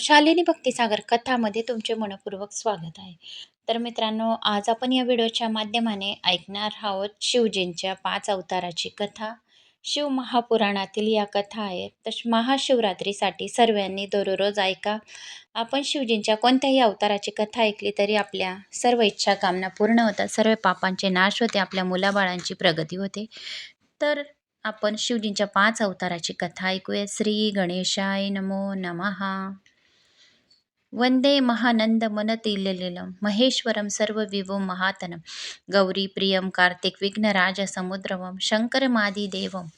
शालिनी भक्तिसागर कथामध्ये तुमचे मनपूर्वक स्वागत आहे. तर मित्रांनो आज आपण या व्हिडिओच्या माध्यमाने ऐकणार आहोत शिवजींच्या पाच अवताराची कथा. शिव महापुराणातील या कथा आहेत. तश महाशिवरात्रीसाठी सर्वांनी दररोज ऐका. आपण शिवजींच्या कोणत्याही अवताराची कथा ऐकली तरी आपल्या सर्व इच्छा कामना पूर्ण होतात. सर्व पापांचे नाश होते. आपल्या मुलाबाळांची प्रगती होते. तर आपण शिवजींच्या पाच अवताराची कथा ऐकूया. श्री गणेशाय नमो नमहा वंदे महानंद मनतिललिलं महेश्वरं सर्वविभो महातनं गौरी प्रियम कार्तिक विघ्नराज समुद्रवम शंकरमादिदेवम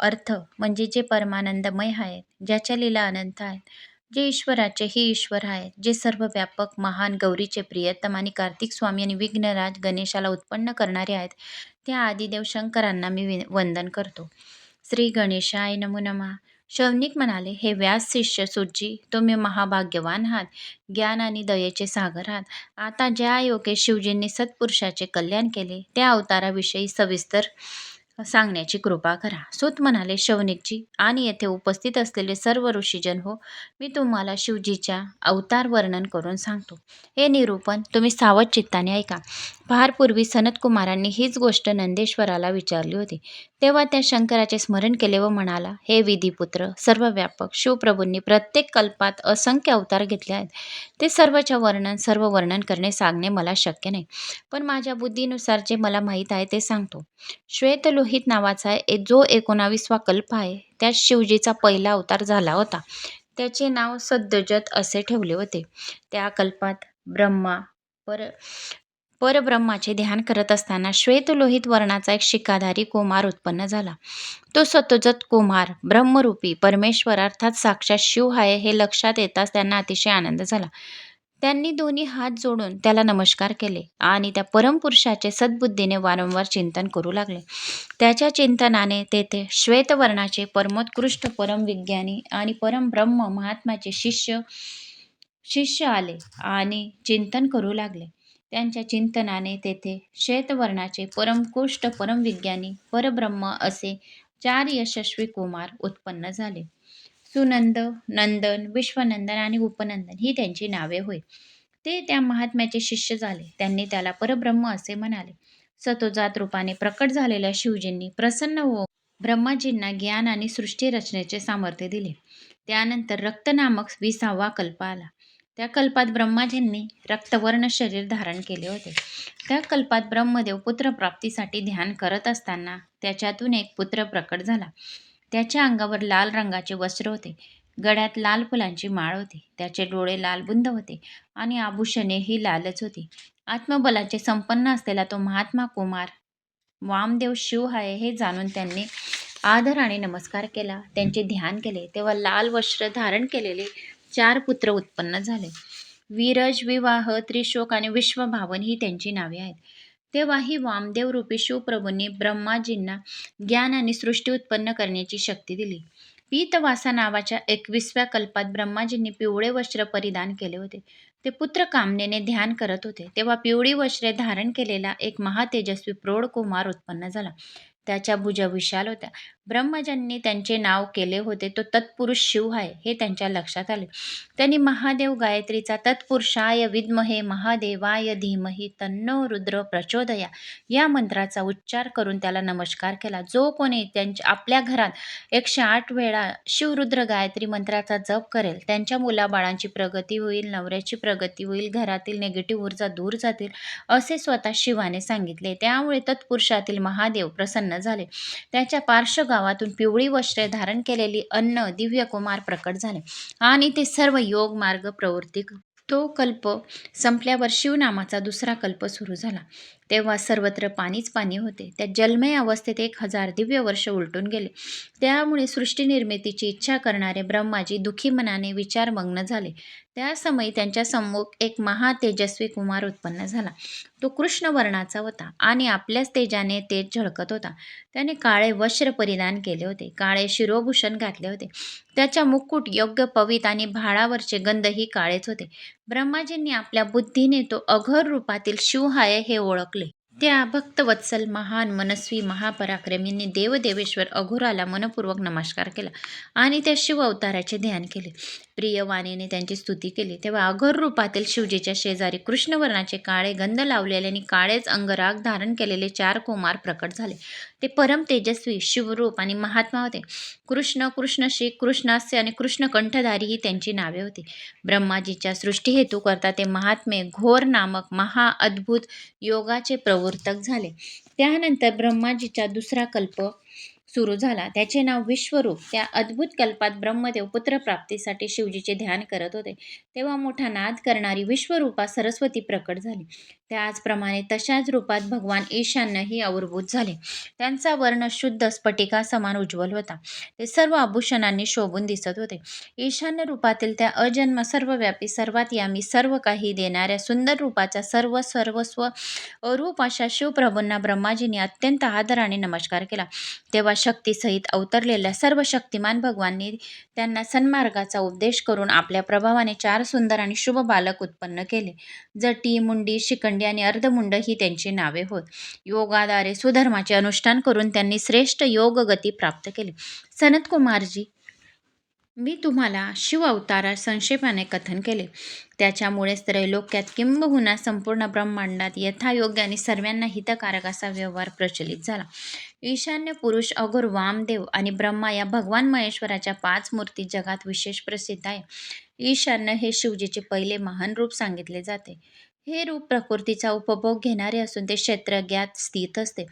अर्थ म्हणजे जे परमानंदमय आहेत ज्याच्या लीला अनंत आहेत जे ईश्वराचे हे ईश्वर आहेत जे सर्व व्यापक महान गौरीचे प्रियतम आणि कार्तिक स्वामी आणि विघ्नराज गणेशाला उत्पन्न करणारे आहेत त्या आदिदेव शंकरांना मी वि वंदन करतो. श्री गणेशाय नमो नमः. शवनिक म्हणाले हे व्यास शिष्य सुजी तुम्ही महाभाग्यवान आहात. ज्ञान आणि दयेचे सागर आहात. आता ज्या योगे शिवजींनी सत्पुरुषाचे कल्याण केले त्या अवताराविषयी सविस्तर सांगण्याची कृपा करा. सूत म्हणाले शवनिकजी आणि येथे उपस्थित असलेले सर्व ऋषीजन हो मी तुम्हाला शिवजीच्या अवतार वर्णन करून सांगतो. हे निरूपण तुम्ही सावध चित्ताने ऐका. फारपूर्वी सनतकुमारांनी हीच गोष्ट नंदेश्वराला विचारली होती. तेव्हा त्या शंकराचे स्मरण केले व म्हणाला हे विधिपुत्र सर्व व्यापक शिवप्रभूंनी प्रत्येक कल्पात असंख्य अवतार घेतले आहेत. ते सर्वच्या वर्णन सर्व वर्णन करणे सांगणे मला शक्य नाही. पण माझ्या बुद्धीनुसार जे मला माहीत आहे ते सांगतो. श्वेतलोहित नावाचा जो एकोणावीसवा कल्प आहे त्यात शिवजीचा पहिला अवतार झाला होता. त्याचे नाव सद्यजत असे ठेवले होते. त्या कल्पात ब्रह्मा पर परब्रह्माचे ध्यान करत असताना श्वेतलोहित वर्णाचा एक शिकाधारी कुमार उत्पन्न झाला. तो सतोजत कुमार ब्रह्मरूपी परमेश्वर अर्थात साक्षात शिव आहे हे लक्षात येताच त्यांना अतिशय आनंद झाला. त्यांनी दोन्ही हात जोडून त्याला नमस्कार केले आणि त्या परमपुरुषाचे सद्बुद्धीने वारंवार चिंतन करू लागले. त्याच्या चिंतनाने तेथे श्वेतवर्णाचे परमोत्कृष्ट परमविज्ञानी आणि परमब्रह्म महात्माचे शिष्य शिष्य आले आणि चिंतन करू लागले. त्यांच्या चिंतनाने तेथे श्वेतवर्णाचे परमकुष्ट परमविज्ञानी परब्रह्म असे चार यशस्वी कुमार उत्पन्न झाले. सुनंद नंदन विश्वनंदन आणि उपनंदन ही त्यांची नावे होय. ते त्या महात्म्याचे शिष्य झाले. त्यांनी त्याला परब्रह्म असे म्हणाले. सतोजात रूपाने प्रकट झालेल्या शिवजींनी प्रसन्न हो ब्रह्माजींना ज्ञान आणि सृष्टी रचनेचे सामर्थ्य दिले. त्यानंतर रक्त नामक विसावा कल्प आला. त्या कल्पात ब्रह्माजींनी रक्तवर्ण शरीर धारण केले होते. त्या कल्पात ब्रह्मदेव पुत्रप्राप्तीसाठी ध्यान करत असताना त्याच्यातून एक पुत्र प्रकट झाला. त्याच्या अंगावर लाल रंगाचे वस्त्र होते. गळ्यात लाल फुलांची माळ होती. त्याचे डोळे लालबुंद होते आणि आभूषणे ही लालच होती. आत्मबलाचे संपन्न असलेला तो महात्मा कुमार वामदेव शिव आहे हे जाणून त्यांनी आदर आणि नमस्कार केला. त्यांचे ध्यान केले. तेव्हा लाल वस्त्र धारण केलेले चार पुत्र उत्पन्न झाले. वीरज विवाह त्रिशोक आणि विश्वभावन ही त्यांची नावे आहेत. तेव्हाही वामदेव रूपी शिवप्रभूंनी ब्रह्माजींना ज्ञान आणि सृष्टी उत्पन्न करण्याची शक्ती दिली. पीतवासा नावाच्या एकविसव्या कल्पात ब्रह्माजींनी पिवळे वस्त्र परिधान केले होते. ते पुत्र कामनेने ध्यान करत होते. तेव्हा पिवळी वस्त्रे धारण केलेला एक महातेजस्वी प्रौढ कुमार उत्पन्न झाला. त्याच्या भुजा विशाल होत्या. ब्रह्मजांनी त्यांचे नाव केले होते. तो तत्पुरुष शिव आहे हे त्यांच्या लक्षात आले. त्यांनी महादेव गायत्रीचा तत्पुरुषाय विद्महे महादेवाय धीमही तन्नो रुद्र प्रचोदया या मंत्राचा उच्चार करून त्याला नमस्कार केला. जो कोणी त्यांच्या आपल्या घरात एकशे आठ वेळा शिवरुद्र गायत्री मंत्राचा जप करेल त्यांच्या मुलाबाळांची प्रगती होईल नवऱ्याची प्रगती होईल घरातील निगेटिव्ह ऊर्जा दूर जातील असे स्वतः शिवाने सांगितले. त्यामुळे तत्पुरुषातील महादेव प्रसन्न झाले. त्याच्या पार्श्व गावातून पिवळी वस्त्रे धारण केलेली अन्न दिव्य कुमार प्रकट झाले. आणि ते सर्व योग मार्ग प्रवृत्ती तो कल्प संपल्यावर शिवनामाचा दुसरा कल्प सुरू झाला. तेव्हा सर्वत्र पाणीच पाणी होते. त्या जलमय अवस्थेत एक हजार दिव्य वर्ष उलटून गेले. त्यामुळे सृष्टीनिर्मितीची इच्छा करणारे ब्रह्माजी दुखी मनाने विचारमग्न झाले. त्या समयी त्यांच्यासमोर एक महातेजस्वी कुमार उत्पन्न झाला. तो कृष्ण वर्णाचा होता आणि आपल्याच तेजाने तेज झळकत होता. त्याने काळे वस्त्र परिधान केले होते. काळे शिरोभूषण घातले होते. त्याच्या मुकुट योग्य पवित आणि भाळावरचे गंधही काळेच होते. ब्रह्माजींनी आपल्या बुद्धीने तो अघर रूपातील शिवहाय हे ओळखले. त्या भक्तवत्सल महान मनस्वी महापराक्रमींनी देवदेवेश्वर अघोराला मनपूर्वक नमस्कार केला आणि त्या शिव अवताराचे ध्यान केले. प्रियवाणीने त्यांची स्तुती केली. तेव्हा अघोर रूपातील शिवजीच्या शेजारी कृष्णवर्णाचे काळे गंध लावलेले आणि काळेच अंगराग धारण केलेले चार कुमार प्रकट झाले. ते परम तेजस्वी शिवरूप आणि महात्मा होते. कृष्ण कृष्ण श्री कृष्णास्य आणि कृष्ण कंठधारी ही त्यांची नावे होती. ब्रह्माजीच्या सृष्टीहेतू करता ते महात्मे घोर नामक महा अद्भुत योगाचे प्रवर्तक झाले. त्यानंतर ब्रह्माजीचा दुसरा कल्प सुरू झाला. त्याचे नाव विश्वरूप. त्या अद्भुत कल्पात ब्रह्मदेव पुत्रप्राप्तीसाठी शिवजीचे ध्यान करत होते. तेव्हा मोठा नाद करणारी विश्वरूपा सरस्वती प्रकट झाली. त्याचप्रमाणे तशाच रूपात भगवान ईशान्यही आविर्भूत झाले. त्यांचा वर्ण शुद्ध स्फटिका समान उज्ज्वल होता. ते सर्व आभूषणांनी शोभून दिसत होते. ईशान्य रूपातील त्या अजन्म सर्वव्यापी सर्वात यामी सर्व काही देणाऱ्या सुंदर रूपाच्या सर्व सर्वस्व अरूप अशा शिवप्रभूंना ब्रह्माजींनी अत्यंत आदराने नमस्कार केला. तेव्हा शक्तीसहित अवतरलेल्या सर्व शक्तिमान भगवानने त्यांना सन्मार्गाचा उपदेश करून आपल्या प्रभावाने चार सुंदर आणि शुभ बालक उत्पन्न केले. जटी मुंडी शिकंडी मुंडे आणि अर्धमुंड ही त्यांची नावे होत. योगाद्वारे सुधर्माचे अनुष्ठान करून त्यांनी श्रेष्ठ योग गती प्राप्त केली. सनत कुमारजी मी तुम्हाला शिव अवतारा संक्षेपाने कथन केले. त्याच्यामुळेच त्रैलोक्यात किंबहुना संपूर्ण ब्रह्मांडात यथायोग्य आणि सर्वांना हितकारक असा व्यवहार प्रचलित झाला. ईशान्य पुरुष अगोर वामदेव आणि ब्रह्मा या भगवान महेश्वराच्या पाच मूर्ती जगात विशेष प्रसिद्ध आहे. ईशान्य हे शिवजीचे पहिले महान रूप सांगितले जाते. हे रूप प्रकृतीचा उपभोग घेणारे असून ते क्षेत्रज्ञात स्थित असते.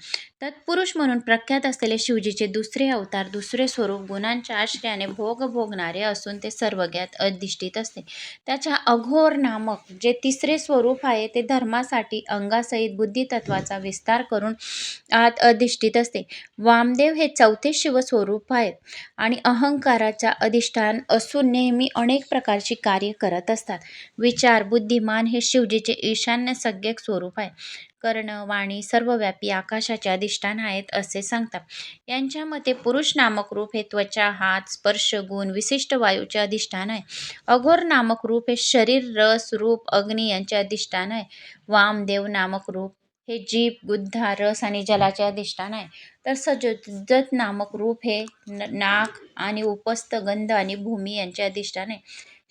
तत्पुरुष म्हणून प्रख्यात असलेले शिवजीचे दुसरे अवतार दुसरे स्वरूप गुणांच्या आश्रयाने भोग भोगणारे असून ते सर्वज्ञात अधिष्ठित असते. त्याच्या अघोर नामक जे तिसरे स्वरूप आहे ते धर्मासाठी अंगासहित बुद्धितत्वाचा विस्तार करून आत अधिष्ठित असते. वामदेव हे चौथे शिवस्वरूप आहेत आणि अहंकाराच्या अधिष्ठान असून नेहमी अनेक प्रकारची कार्य करत असतात. विचार बुद्धिमान हे शिवजीचे ईशान्य सज्ञक स्वरूप आहे. कर्ण वाणी सर्वव्यापी आकाशाचे अधिष्ठान आहेत असे सांगतात. यांच्या मते पुरुष नामक रूप हे त्वचा हात स्पर्श गुण विशिष्ट वायूचे अधिष्ठान आहे. अघोर नामक रूप हे शरीर रस रूप अग्नी यांचे अधिष्ठान आहे. वामदेव नामक रूप हे जीभ गुद्धा रस आणि जलाचे अधिष्ठान आहे. तर सजोजत नामक रूप हे नाक आणि उपस्थ गंध आणि भूमी यांचे अधिष्ठान आहे.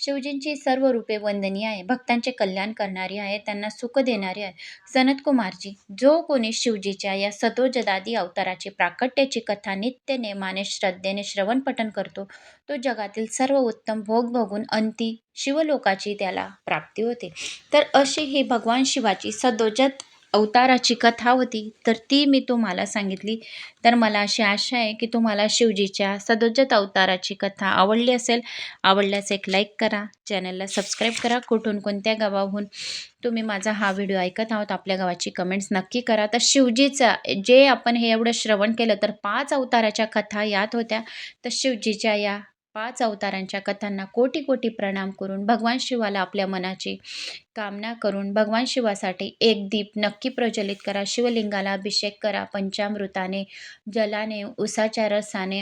शिवजींची सर्व रूपे वंदनीय आहे. भक्तांचे कल्याण करणारी आहे त्यांना सुख देणारी आहे. सनत कुमारजी जो कोणी शिवजीच्या या सतोजदादी अवताराची प्राकट्याची कथा नित्य नेमाने श्रद्धेने श्रवणपठन करतो तो जगातील सर्व उत्तम भोग भोगून अंती शिवलोकाची त्याला प्राप्ती होते. तर अशी ही भगवान शिवाची सदोजत अवताराची कथा होती तर ती मी तुम्हाला सांगितली. तर मला अशी आशा आहे की तुम्हाला शिवजीच्या सदोजत अवताराची कथा आवडली असेल आवडल्यास एक लाईक करा चॅनलला सबस्क्राईब करा कुठून कोणत्या गावाहून तुम्ही माझा हा व्हिडिओ ऐकत आहोत आपल्या गावाची कमेंट्स नक्की करा. तर शिवजीचा जे आपण हे एवढं श्रवण केलं तर पाच अवताराच्या कथा यात होत्या. तर शिवजीच्या या पाच अवतारांच्या कथांना कोटी कोटी प्रणाम करून भगवान शिवाला आपल्या मनाची कामना करून भगवान शिवासाठी एक दीप नक्की प्रज्वलित करा. शिवलिंगाला अभिषेक करा. पंचामृताने जलाने उसाच्या रसाने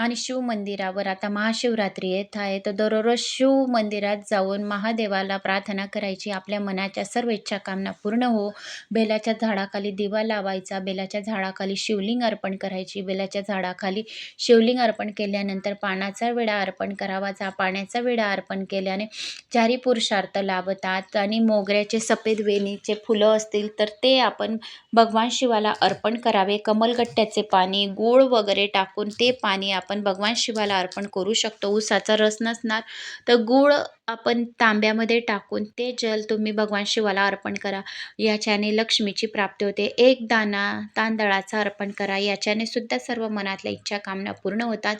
आणि शिव मंदिरावर. आता महाशिवरात्री येत आहे. तर दररोज शिव मंदिरात जाऊन महादेवाला प्रार्थना करायची. आपल्या मनाच्या सर्व इच्छा कामना पूर्ण हो. बेलाच्या झाडाखाली दिवा लावायचा. बेलाच्या झाडाखाली शिवलिंग अर्पण करायची. बेलाच्या झाडाखाली शिवलिंग अर्पण केल्यानंतर पाण्याचा विडा अर्पण करावाचा पाण्याचा विडा अर्पण केल्याने चारी पुरुषार्थ लाभतात आणि मोगऱ्याचे सफेद वेणीचे फुलं असतील तर ते आपण भगवान शिवाला अर्पण करावे. कमलगट्ट्याचे पाणी गूळ वगैरे टाकून ते पाणी आपण भगवान शिवाला अर्पण करू शकतो. ऊसाचा रस नसणार तर गूळ आपण तांब्यामध्ये टाकून ते जल तुम्ही भगवान शिवाला अर्पण करा. याच्याने लक्ष्मीची प्राप्ती होते. एक दाना तांदळाचा अर्पण करा. याच्याने सुद्धा सर्व मनातल्या इच्छा कामना पूर्ण होतात.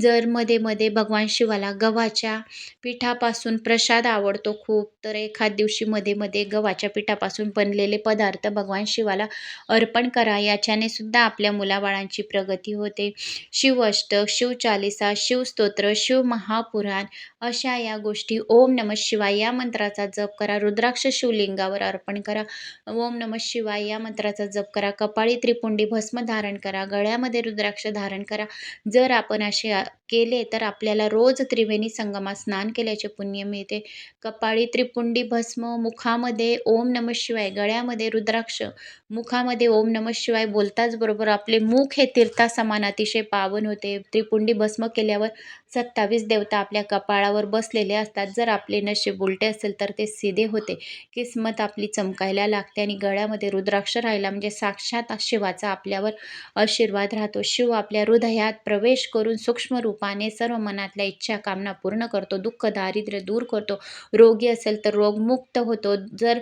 जर मध्ये मध्ये भगवान शिवाला गव्हाच्या पिठापासून प्रसाद आवडतो खूप तर एखाद दिवशी मध्ये मध्ये गव्हाच्या पिठापासून बनलेले पदार्थ भगवान शिवाला अर्पण करा. याच्याने सुद्धा आपल्या मुलाबाळांची प्रगती होते. शिवअष्टक शिवचालिसा शिवस्तोत्र शिव महापुराण अशा या गोष्टी ओम नम शिवाय या मंत्राचा जप करा. रुद्राक्ष शिवलिंगावर अर्पण करा. ओम नम शिवाय या मंत्राचा जप करा. कपाळी त्रिपुंडी भस्म धारण करा. गळ्यामध्ये रुद्राक्ष धारण करा. जर आपण असे केले तर आपल्याला रोज त्रिवेणी संगमात स्नान केल्याचे पुण्य मिळते. कपाळी त्रिपुंडी भस्म मुखामध्ये ओम नम शिवाय गळ्यामध्ये रुद्राक्ष मुखामध्ये ओम नम शिवाय बोलताच बरोबर आपले मुख हे तीर्थासमान अतिशय पावन होते. त्रिपुंडी भस्म केल्यावर सत्तावीस देवता आपल्या कपाळावर बसलेले असतात. जर आपले नशीब उलटे असेल तर ते सिधे होते. किस्मत आपली चमकायला लागते आणि गळ्यामध्ये रुद्राक्ष राहिला म्हणजे साक्षात शिवाचा आपल्यावर आशीर्वाद राहतो. शिव आपल्या हृदयात प्रवेश करून सूक्ष्म रूपाने सर्व मनातल्या इच्छा कामना पूर्ण करतो दुःख दारिद्र्य दूर करतो. रोगी असेल तर रोगमुक्त होतो. जर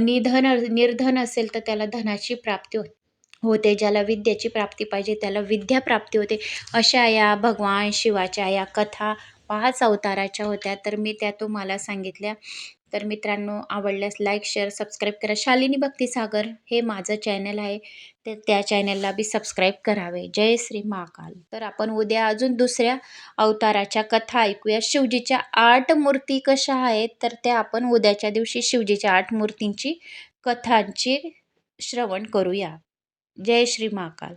निधन निर्धन असेल तर त्याला धनाची प्राप्ती होते होते. ज्याला विद्येची प्राप्ती पाहिजे त्याला विद्या प्राप्ती होते. अशा या भगवान शिवाच्या या कथा पाच अवताराच्या होत्या. तर मी त्या तुम्हाला सांगितल्या. तर मित्रांनो आवडल्यास लाईक शेअर सबस्क्राईब करा. शालिनी भक्तीसागर हे माझं चॅनल आहे. तर त्या चॅनलला बी सबस्क्राईब करावे. जय श्री महाकाल. तर आपण उद्या अजून दुसऱ्या अवताराच्या कथा ऐकूया. शिवजीच्या आठ मूर्ती कशा आहेत? तर त्या आपण उद्याच्या दिवशी शिवजीच्या आठ मूर्तींची कथांची श्रवण करूया. जय श्री महाकाल.